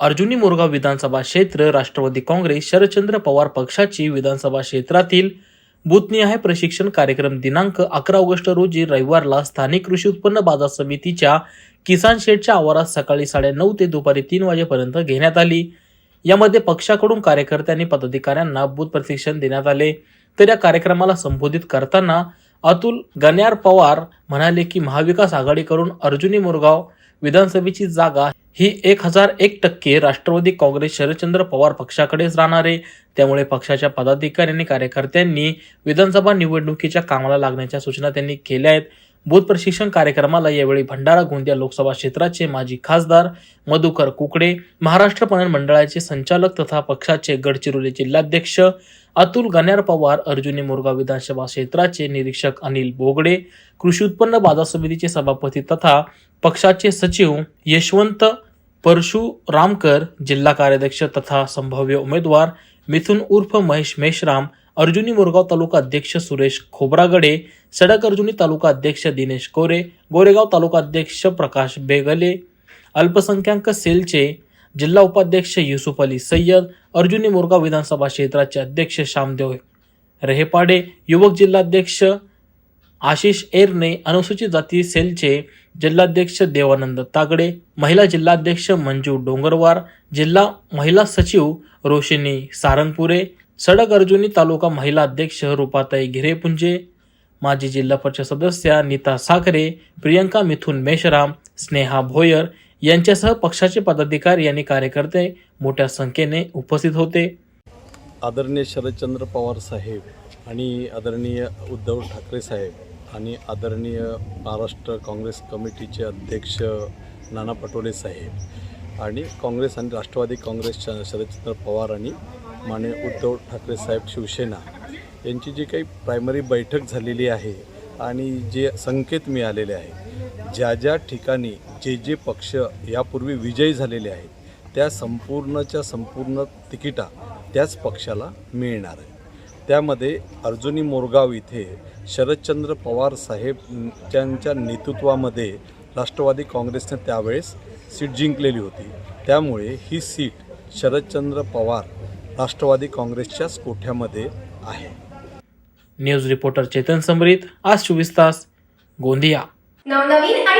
अर्जुनी मोरगाव विधानसभा क्षेत्र राष्ट्रवादी काँग्रेस शरदचंद्र पवार पक्षाची विधानसभा क्षेत्रातील बुथनिहाय प्रशिक्षण कार्यक्रम दिनांक अकरा ऑगस्ट रोजी रविवारला स्थानिक कृषी उत्पन्न बाजार समितीच्या किसान शेडच्या आवारात सकाळी साडेनऊ ते दुपारी तीन वाजेपर्यंत घेण्यात आली. यामध्ये पक्षाकडून कार्यकर्ते आणि पदाधिकाऱ्यांना बूथ प्रशिक्षण देण्यात आले. तर या कार्यक्रमाला संबोधित करताना अतुल गण्यार पवार म्हणाले की महाविकास आघाडीकडून अर्जुनी मुरगाव विधानसभेची जागा ही एक हजार एक टक्के राष्ट्रवादी काँग्रेस शरदचंद्र पवार पक्षाकडेच राहणार आहे. त्यामुळे पक्षाच्या पदाधिकारी आणि कार्यकर्त्यांनी विधानसभा निवडणुकीच्या कामाला लागण्याच्या सूचना त्यांनी केल्या आहेत. बोध प्रशिक्षण कार्यक्रमाला यावेळी भंडारा गोंदिया लोकसभा क्षेत्राचे माजी खासदार मधुकर कुकडे महाराष्ट्र पणन मंडळाचे संचालक तथा पक्षाचे गडचिरोली जिल्हाध्यक्ष अतुल गण्यार पवार अर्जुनी मोरगाव विधानसभा क्षेत्राचे निरीक्षक अनिल बोगडे कृषी उत्पन्न बाजार समितीचे सभापती तथा पक्षाचे सचिव यशवंत परशुरामकर जिल्हा कार्याध्यक्ष तथा संभाव्य उमेदवार मिथुन उर्फ महेश मेश्राम अर्जुनी मोरगाव तालुका अध्यक्ष सुरेश खोब्रागडे सडक अर्जुनी तालुका अध्यक्ष दिनेश कोरे गोरेगाव तालुका अध्यक्ष प्रकाश बेगले अल्पसंख्याक सेलचे जिल्हा उपाध्यक्ष युसुफ अली सय्यद अर्जुनी मोरगाव विधानसभा क्षेत्राचे अध्यक्ष श्यामदेव रेहेपाडे युवक जिल्हाध्यक्ष आशिष एरने अनुसूचित जाती सेलचे जिल्हाध्यक्ष देवानंद तागडे महिला जिल्हाध्यक्ष मंजू डोंगरवार जिल्हा महिला सचिव रोशिनी सारंगपुरे सडक अर्जुनी तालुका महिला अध्यक्ष रुपाताई घिरेपुंजे माजी जिल्हा परिषद सदस्या नीता साखरे प्रियंका मिथुन मेश्राम स्नेहा भोयर यांच्यासह पक्षाचे पदाधिकारी आणि कार्यकर्ते मोठ्या संख्येने उपस्थित होते. आदरणीय शरदचंद्र पवार साहेब आणि आदरणीय उद्धव ठाकरे साहेब आणि आदरणीय महाराष्ट्र काँग्रेस कमिटीचे अध्यक्ष नाना पटोले साहेब आणि काँग्रेस आणि राष्ट्रवादी काँग्रेसच्या शरदचंद्र पवार आणि माने उद्धव ठाकरे साहेब शिवसेना यांची जी काही प्रायमरी बैठक झालेली आहे आणि जे संकेत मिळालेले आहे ज्या ज्या ठिकाणी जे जे पक्ष यापूर्वी विजयी झालेले आहेत त्या संपूर्णच्या संपूर्ण तिकिटा त्याच पक्षाला मिळणार आहे. त्यामध्ये अर्जुनी मोरगाव इथे शरदचंद्र पवार साहेब त्यांच्या नेतृत्वामध्ये राष्ट्रवादी काँग्रेसने त्यावेळेस सीट जिंकलेली होती. त्यामुळे ही सीट शरदचंद्र पवार राष्ट्रवादी काँग्रेसच्याच कोठ्यामध्ये आहे. न्यूज रिपोर्टर चेतन समरीत आज चोवीस तास गोंदिया. नवनवीन आणि